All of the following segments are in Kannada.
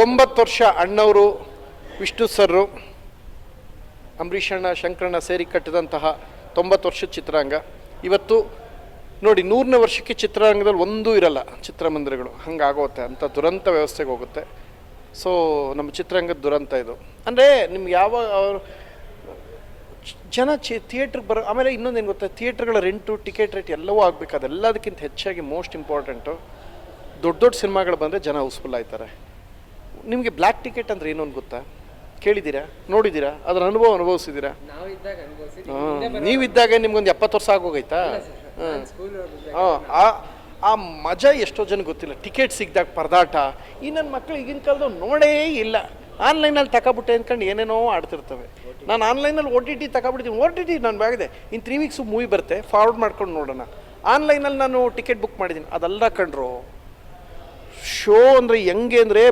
ತೊಂಬತ್ತು ವರ್ಷ ಅಣ್ಣವರು, ವಿಷ್ಣು ಸರ್ರು ಅಂಬರೀಷಣ್ಣ ಶಂಕರಣ್ಣ ಸೇರಿ ಕಟ್ಟಿದಂತಹ ತೊಂಬತ್ತು ವರ್ಷದ ಚಿತ್ರಾಂಗ. ಇವತ್ತು ನೋಡಿ, ನೂರನೇ ವರ್ಷಕ್ಕೆ ಚಿತ್ರರಂಗದಲ್ಲಿ ಒಂದೂ ಇರಲ್ಲ ಚಿತ್ರಮಂದಿರಗಳು. ಹಂಗಾಗೋಗುತ್ತೆ ಅಂತ ದುರಂತ ವ್ಯವಸ್ಥೆಗೆ ಹೋಗುತ್ತೆ. ಸೊ ನಮ್ಮ ಚಿತ್ರರಂಗದ ದುರಂತ ಇದು. ಅಂದರೆ ನಿಮ್ಗೆ ಯಾವ ಜನ ಚಿ ಥಿಯೇಟ್ರಿಗೆ ಬರೋ, ಆಮೇಲೆ ಇನ್ನೊಂದು ಏನು ಗೊತ್ತಾ? ಥಿಯೇಟ್ರ್ಗಳ ರೆಂಟು, ಟಿಕೆಟ್ ರೇಟ್ ಎಲ್ಲವೂ ಆಗಬೇಕು. ಅದೆಲ್ಲದಕ್ಕಿಂತ ಹೆಚ್ಚಾಗಿ ಮೋಸ್ಟ್ ಇಂಪಾರ್ಟೆಂಟು. ದೊಡ್ಡ ದೊಡ್ಡ ಸಿನಿಮಾಗಳು ಬಂದರೆ ಜನ ಹೌಸ್ಫುಲ್ ಆಯ್ತಾರೆ. ನಿಮಗೆ ಬ್ಲ್ಯಾಕ್ ಟಿಕೆಟ್ ಅಂದ್ರೆ ಏನು ಅಂತ ಗೊತ್ತಾ? ಕೇಳಿದ್ದೀರಾ? ನೋಡಿದ್ದೀರಾ? ಅದರ ಅನುಭವ ಅನುಭವಿಸಿದ್ದೀರಾ? ನೀವಿದ್ದಾಗ ನಿಮ್ಗೊಂದು ಎಪ್ಪತ್ತು ವರ್ಷ ಆಗೋಗೈತಾ? ಹಾಂ. ಆ ಆ ಮಜಾ ಎಷ್ಟೋ ಜನ ಗೊತ್ತಿಲ್ಲ. ಟಿಕೆಟ್ ಸಿಗ್ದಾಗ ಪರದಾಟ. ಈ ನನ್ನ ಮಕ್ಕಳು ಈಗಿನ ಕಾಲದವ್ರು ನೋಡೇ ಇಲ್ಲ. ಆನ್ಲೈನಲ್ಲಿ ತಗೊಬಿಟ್ಟೆ ಅಂದ್ಕೊಂಡು ಏನೇನೋ ಆಡ್ತಿರ್ತವೆ. ನಾನು ಆನ್ಲೈನಲ್ಲಿ ಓ ಟಿ ಟಿ ತಗೊಬಿಡ್ತೀನಿ ಓ ಟಿ ಟಿ ನಾನು ಬಾಗಿದೆ ಇನ್ನು ತ್ರೀ ವೀಕ್ಸು ಮೂವಿ ಬರುತ್ತೆ. ಫಾರ್ವರ್ಡ್ ಮಾಡ್ಕೊಂಡು ನೋಡೋಣ. ಆನ್ಲೈನಲ್ಲಿ ನಾನು ಟಿಕೆಟ್ ಬುಕ್ ಮಾಡಿದ್ದೀನಿ. ಅದೆಲ್ಲ ಕಂಡ್ರು. ಶೋ ಅಂದರೆ ಹೆಂಗೆ ಅಂದರೆ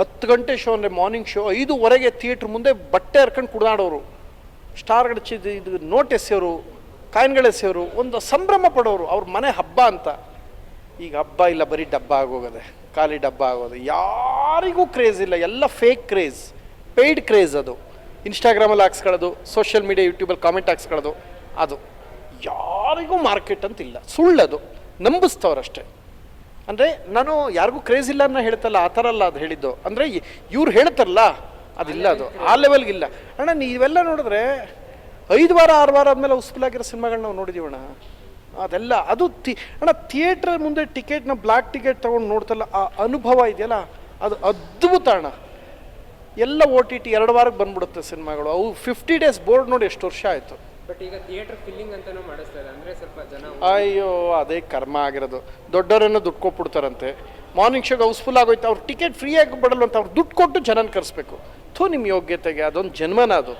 ಹತ್ತು ಗಂಟೆ ಶೋ ಅಂದರೆ ಮಾರ್ನಿಂಗ್ ಶೋ ಐದುವರೆಗೆ ಥಿಯೇಟ್ರ್ ಮುಂದೆ ಬಟ್ಟೆ ಹರ್ಕೊಂಡು ಕುಡ್ದಾಡೋರು. ಸ್ಟಾರ್ಗಳು ಇದು ನೋಟ್ ಎಸೆಯೋರು, ಕಾಯಿನ್ಗಳು ಎಸೆಯೋರು, ಒಂದು ಸಂಭ್ರಮ ಪಡೋರು, ಅವ್ರ ಮನೆ ಹಬ್ಬ ಅಂತ. ಈಗ ಹಬ್ಬ ಇಲ್ಲ, ಬರೀ ಡಬ್ಬ ಆಗೋಗದೆ, ಖಾಲಿ ಡಬ್ಬ ಆಗೋದು. ಯಾರಿಗೂ ಕ್ರೇಜ್ ಇಲ್ಲ, ಎಲ್ಲ ಫೇಕ್ ಕ್ರೇಜ್ ಪೇಯ್ಡ್ ಕ್ರೇಜ್ ಅದು. ಇನ್ಸ್ಟಾಗ್ರಾಮಲ್ಲಿ ಹಾಕ್ಸ್ಕೊಳ್ಳೋದು ಸೋಷಿಯಲ್ ಮೀಡಿಯಾ ಯೂಟ್ಯೂಬಲ್ಲಿ ಕಾಮೆಂಟ್ ಹಾಕ್ಸ್ಕೊಳ್ಳೋದು, ಅದು. ಯಾರಿಗೂ ಮಾರ್ಕೆಟ್ ಅಂತಿಲ್ಲ, ಸುಳ್ಳದು ನಂಬಿಸ್ತವ್ರಷ್ಟೇ ಅಂದರೆ ನಾನು ಯಾರಿಗೂ ಕ್ರೇಜ್ ಇಲ್ಲ ಅನ್ನೋ ಹೇಳ್ತಲ್ಲ ಆ ಥರ ಅಲ್ಲ ಅದು ಹೇಳಿದ್ದು. ಅಂದರೆ ಇವ್ರು ಹೇಳ್ತಾರಲ್ಲ ಅದಿಲ್ಲ ಅದು. ಆ ಲೆವೆಲ್ಗಿಲ್ಲ ಅಣ್ಣ ನೀವೆಲ್ಲ ನೋಡಿದ್ರೆ ಐದು ವಾರ ಆರು ವಾರ ಆದಮೇಲೆ ಹೌಸ್ಫುಲ್ ಆಗಿರೋ ಸಿನಿಮಾಗಳನ್ನ ನಾವು ನೋಡಿದೀವಣ್ಣ. ಅದೆಲ್ಲ ಅದು ತಿ ಅಣ್ಣ ಥಿಯೇಟ್ರ್ ಮುಂದೆ ಟಿಕೆಟ್ನ ಬ್ಲ್ಯಾಕ್ ಟಿಕೆಟ್ ತೊಗೊಂಡು ನೋಡ್ತಲ್ಲ ಆ ಅನುಭವ ಇದೆಯಲ್ಲ ಅದು ಅದ್ಭುತ ಅಣ್ಣ. ಎಲ್ಲ ಓ ಟಿ ಟಿ ಎರಡು ವಾರಕ್ಕೆ ಬಂದ್ಬಿಡುತ್ತೆ ಸಿನಿಮಾಗಳು. ಅವು ಫಿಫ್ಟಿ ಡೇಸ್ ಬೋರ್ಡ್ ನೋಡಿ ಎಷ್ಟು ವರ್ಷ ಆಯಿತು. ಬಟ್ ಈಗ ಥಿಯೇಟರ್ ಫಿಲ್ಲಿಂಗ್ ಅಂತಾನೂ ಮಾಡಿಸ್ತಾರೆ. ಅಂದರೆ ಸ್ವಲ್ಪ ಜನ ಅಯ್ಯೋ, ಅದೇ ಕರ್ಮ ಆಗಿರೋದು. ದೊಡ್ಡವರನ್ನ ದುಡ್ಡು ಕೊಟ್ಬಿಡ್ತಾರಂತೆ ಮಾರ್ನಿಂಗ್ ಶೋಗೆ ಹೌಸ್ಫುಲ್ ಆಗೋಯ್ತು. ಅವ್ರು ಟಿಕೆಟ್ ಫ್ರೀಯಾಗಿ ಬಿಡಲ್ಲ ಅಂತ ಅವ್ರು ದುಡ್ಡು ಕೊಟ್ಟು ಜನನ ಕರೆಸ್ಬೇಕು. ಥೂ ನಿಮ್ಮ ಯೋಗ್ಯತೆಗೆ ಅದೊಂದು ಜನ್ಮನ ಅದು.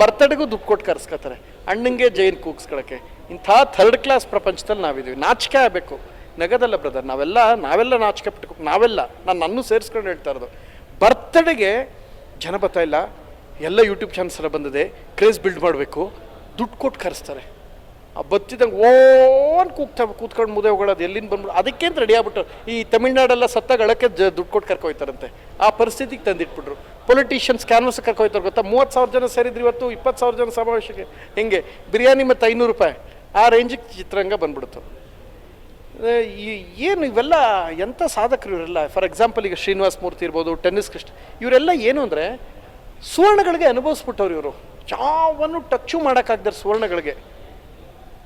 ಬರ್ತಡೆಗೂ ದುಡ್ಡು ಕೊಟ್ಟು ಕರ್ಸ್ಕೊತಾರೆ. ಅಣ್ಣಂಗೆ ಜೈನ್ ಕೂಗ್ಸ್ಕೊಳಕ್ಕೆ. ಇಂಥ ಥರ್ಡ್ ಕ್ಲಾಸ್ ಪ್ರಪಂಚದಲ್ಲಿ ನಾವಿದ್ದೀವಿ. ನಾಚಿಕೆ ಆಗಬೇಕು. ನಗದಲ್ಲ ಬ್ರದರ್ ನಾವೆಲ್ಲ ನಾವೆಲ್ಲ ನಾಚಿಕೆ ಪಟ್ಕೊ ನಾವೆಲ್ಲ, ನಾನು ನನ್ನೂ ಸೇರಿಸ್ಕೊಂಡು ಹೇಳ್ತಾ ಇರೋದು. ಬರ್ತಡೆಗೆ ಜನ ಬರ್ತಾ ಇಲ್ಲ. ಎಲ್ಲ ಯೂಟ್ಯೂಬ್ ಚಾನಲ್ಸ್ ಎಲ್ಲ ಬಂದಿದೆ. ಕ್ರೇಜ್ ಬಿಲ್ಡ್ ಮಾಡಬೇಕು. ದುಡ್ಡು ಕೊಟ್ಟು ಕರೆಸ್ತಾರೆ. ಆ ಬತ್ತಿದಂಗೆ ಓನ್ ಕೂಗ್ತಾ ಕೂತ್ಕೊಂಡು ಮುದೆ ಹೋಗೋದು ಎಲ್ಲಿಂದ ಬಂದ್ಬಿಟ್ಟು ಅದಕ್ಕೆ ಅಂತ ರೆಡಿ ಆಗ್ಬಿಟ್ಟು ಈ ತಮಿಳ್ನಾಡೆಲ್ಲ ಸತ್ತಾಗ ಅಳಕ್ಕೆ ಜ ದುಡ್ಡು ಕೊಟ್ಟು ಕರ್ಕೊಯ್ತಾರಂತೆ. ಆ ಪರಿಸ್ಥಿತಿಗೆ ತಂದಿಟ್ಬಿಟ್ರು. ಪೊಲಿಟಿಷಿಯನ್ಸ್ ಕ್ಯಾನ್ವಸ್ ಕರ್ಕೊಯ್ತಾರೆ ಗೊತ್ತಾ? ಮೂವತ್ತು ಸಾವಿರ ಜನ ಸೇರಿದ್ರು ಇವತ್ತು ಇಪ್ಪತ್ತು ಸಾವಿರ ಜನ ಸಮಾವೇಶಕ್ಕೆ. ಹೆಂಗೆ? ಬಿರಿಯಾನಿ ಮತ್ತು ಐನೂರು ರೂಪಾಯಿ. ಆ ರೇಂಜಿಗೆ ಚಿತ್ರರಂಗ ಬಂದ್ಬಿಡ್ತು. ಏನು ಇವೆಲ್ಲ ಎಂಥ ಸಾಧಕರು ಇವರೆಲ್ಲ? ಫಾರ್ ಎಕ್ಸಾಂಪಲ್ ಈಗ ಶ್ರೀನಿವಾಸ್ ಮೂರ್ತಿ ಇರ್ಬೋದು, ಟೆನ್ನಿಸ್ ಕೃಷ್ಣ ಇವರೆಲ್ಲ ಏನು ಅಂದರೆ ಸುವರ್ಣಗಳಿಗೆ ಅನುಭವಿಸ್ಬಿಟ್ಟವ್ರು ಇವರು. ಯಾವನ್ನು ಟಚ್ಚು ಮಾಡೋಕ್ಕಾಗ್ದಾರೆ ಸುವರ್ಣಗಳಿಗೆ.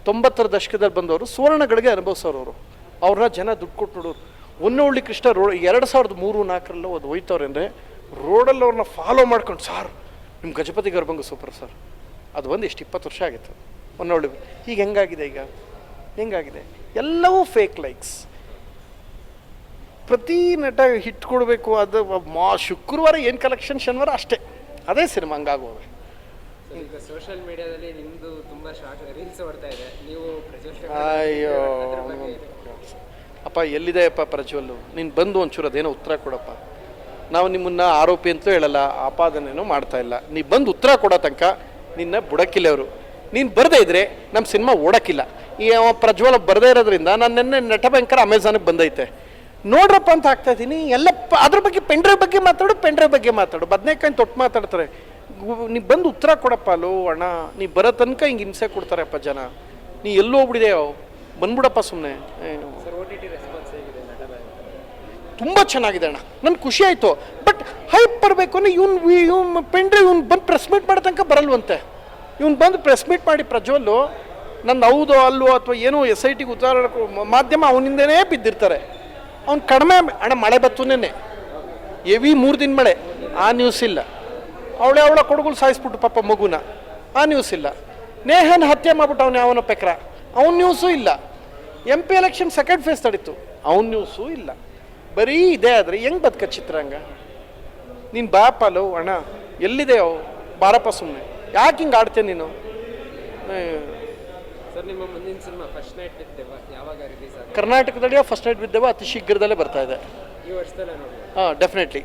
ತೊಂಬತ್ತರ ದಶಕದಲ್ಲಿ ಬಂದವರು ಸುವರ್ಣಗಳಿಗೆ ಅನುಭವಿಸೋರು ಅವರು. ಅವ್ರನ್ನ ಜನ ದುಡ್ಡು ಕೊಟ್ಟು ನೋಡೋರು. ಹೊನ್ನವಳ್ಳಿ ಕೃಷ್ಣ ರೋಡ್ ಎರಡು ಸಾವಿರದ ಮೂರು ನಾಲ್ಕರಲ್ಲೂ ಅದು ಹೋಯ್ತವ್ರೆ ಅಂದರೆ ರೋಡಲ್ಲಿ ಅವ್ರನ್ನ ಫಾಲೋ ಮಾಡ್ಕೊಂಡು, ಸಾರ್ ನಿಮ್ಮ ಗಜಪತಿ ಗರ್ಭಂಗ ಸೂಪರ್ ಸರ್. ಅದು ಬಂದು ಎಷ್ಟು ಇಪ್ಪತ್ತು ವರ್ಷ ಆಗಿತ್ತು. ಹೊನ್ನವಳ್ಳಿ ಈಗ ಹೆಂಗಾಗಿದೆ ಈಗ? ಹೆಂಗಾಗಿದೆ? ಎಲ್ಲವೂ ಫೇಕ್ ಲೈಕ್ಸ್ ಪ್ರತಿ ನಟ ಹಿಟ್ ಕೊಡಬೇಕು ಅದು ಮಾ ಶುಕ್ರವಾರ ಏನು ಕಲೆಕ್ಷನ್ ಶನಿವಾರ ಅಷ್ಟೇ. ಅದೇ ಸಿನಿಮಾ ಹಂಗಾಗೋದು ಈಗ ಸೋಷಿಯಲ್ ಮೀಡಿಯಾದಲ್ಲಿ ನಿಮ್ಮದು ತುಂಬಾ ಶಾರ್ಟ್ ರೀಲ್ಸ್ ಬರ್ತಾ ಇದೆ. ನೀವು ಪ್ರಜ್ವಲ್ ಅಯ್ಯೋ ಅಪ್ಪ ಎಲ್ಲಿದೆಯಪ್ಪ ಪ್ರಜ್ವಲ್ಲು? ನೀನು ಬಂದು ಒಂಚೂರು ಅದೇನೋ ಉತ್ತರ ಕೊಡಪ್ಪ. ನಾವು ನಿಮ್ಮನ್ನ ಆರೋಪಿ ಅಂತಲೂ ಹೇಳಲ್ಲ ಆಪಾದನೆನೂ ಮಾಡ್ತಾ ಇಲ್ಲ. ನೀ ಬಂದು ಉತ್ತರ ಕೊಡೋ ತನಕ ನಿನ್ನ ಬುಡಕ್ಕಿಲ್ಲ ಅವರು ನೀನು ಬರದೇ ಇದ್ರೆ ನಮ್ಮ ಸಿನಿಮಾ ಓಡಕ್ಕಿಲ್ಲ. ಈ ಪ್ರಜ್ವಲ್ ಬರದೇ ಇರೋದ್ರಿಂದ ನಾನು ನಿನ್ನೆ ನಟ ಭಯಂಕರ ಅಮೆಝಾನಿಗೆ ಬಂದೈತೆ. ನೋಡ್ರಪ್ಪ ಅಂತ ಹಾಕ್ತಾ ಇದ್ದೀನಿ ಎಲ್ಲ ಅದ್ರ ಬಗ್ಗೆ ಪೆಂಡ್ರೆ ಬಗ್ಗೆ ಮಾತಾಡು ಪೆಂಡ್ರೆ ಬಗ್ಗೆ ಮಾತಾಡು. ಬದನೇಕಾಯಿ ತೊಟ್ಟು ಮಾತಾಡ್ತಾರೆ. ನೀ ಬಂದು ಉತ್ತರ ಕೊಡಪ್ಪ ಅಲ್ಲೋ ಅಣ್ಣ. ನೀ ಬರೋ ತನಕ ಹಿಂಗೆ ಹಿಂಸೆ ಕೊಡ್ತಾರಪ್ಪ ಜನ. ನೀ ಎಲ್ಲೋ ಹೋಗ್ಬಿಡಿದೆಯೋ ಬಂದ್ಬಿಡಪ್ಪ ಸುಮ್ಮನೆ ತುಂಬ ಚೆನ್ನಾಗಿದೆ ಅಣ್ಣ. ನನ್ಗೆ ಖುಷಿ ಆಯಿತು. ಬಟ್ ಹೈಪ್ ಬರಬೇಕು ಅಂದರೆ ಇವ್ನು ಇವ್ನು ಪೆಂಡ್ರೆ ಇವ್ನು ಬಂದು ಪ್ರೆಸ್ ಮೀಟ್ ಮಾಡೋ ತನಕ ಬರಲ್ವಂತೆ. ಇವ್ನು ಬಂದು ಪ್ರೆಸ್ ಮೀಟ್ ಮಾಡಿ ಪ್ರಜ್ವಲ್ಲು ನನ್ನ ಹೌದೋ ಅಲ್ಲೋ ಅಥವಾ ಏನೋ ಎಸ್ ಐ ಟಿಗೆ ಉತ್ತರ ಮಾಧ್ಯಮ ಅವನಿಂದನೇ ಬಿದ್ದಿರ್ತಾರೆ. ಅವ್ನು ಕಡಿಮೆ ಅಣ್ಣ ಮಳೆ ಬತ್ತು ನೆನ್ನೆ. ಎವಿ ಮೂರು ದಿನ ಮಳೆ. ಆ ನ್ಯೂಸ್ ಇಲ್ಲ. ಅವಳೆ ಅವಳ ಕೊಡುಗುಳು ಸಾಯಿಸ್ಬಿಟ್ಟು ಪಾಪ ಮಗುನ. ಆ ನ್ಯೂಸ್ ಇಲ್ಲ. ನೇಹನ್ ಹತ್ಯೆ ಮಾಡ್ಬಿಟ್ಟು ಅವನು ಯಾವನ ಪೆಕ್ರ. ಅವನ ನ್ಯೂಸೂ ಇಲ್ಲ. M P election second phase ತಡೀತು. ಅವನ ನ್ಯೂಸೂ ಇಲ್ಲ. ಬರೀ ಇದೇ ಆದರೆ ಹೆಂಗೆ ಬದುಕ ಚಿತ್ರಾಂಗ ನೀನು ಬಾಪ ಲೋ ಅಣ್ಣ ಅವು? ಬಾರಪ್ಪ ಸುಮ್ಮನೆ ಯಾಕೆ ಹಿಂಗೆ ಆಡ್ತೇನೆ ನೀನು? ಏ, ಸರ್ ನಿಮ್ಮ ಮುಂದಿನ ಸಿನಿಮಾ ಫಸ್ಟ್ ನೈಟ್ ವಿತ್ ಯಾವಾಗ ರಿಲೀಸ್ ಆಗುತ್ತೆ ಕರ್ನಾಟಕದಲ್ಲಿ ಫಸ್ಟ್ ನೈಟ್ ಬಿದ್ದೇವ? ಅತಿ ಶೀಘ್ರದಲ್ಲೇ ಬರ್ತಾ ಇದೆ. ಹಾಂ ಡೆಫಿನೆಟ್ಲಿ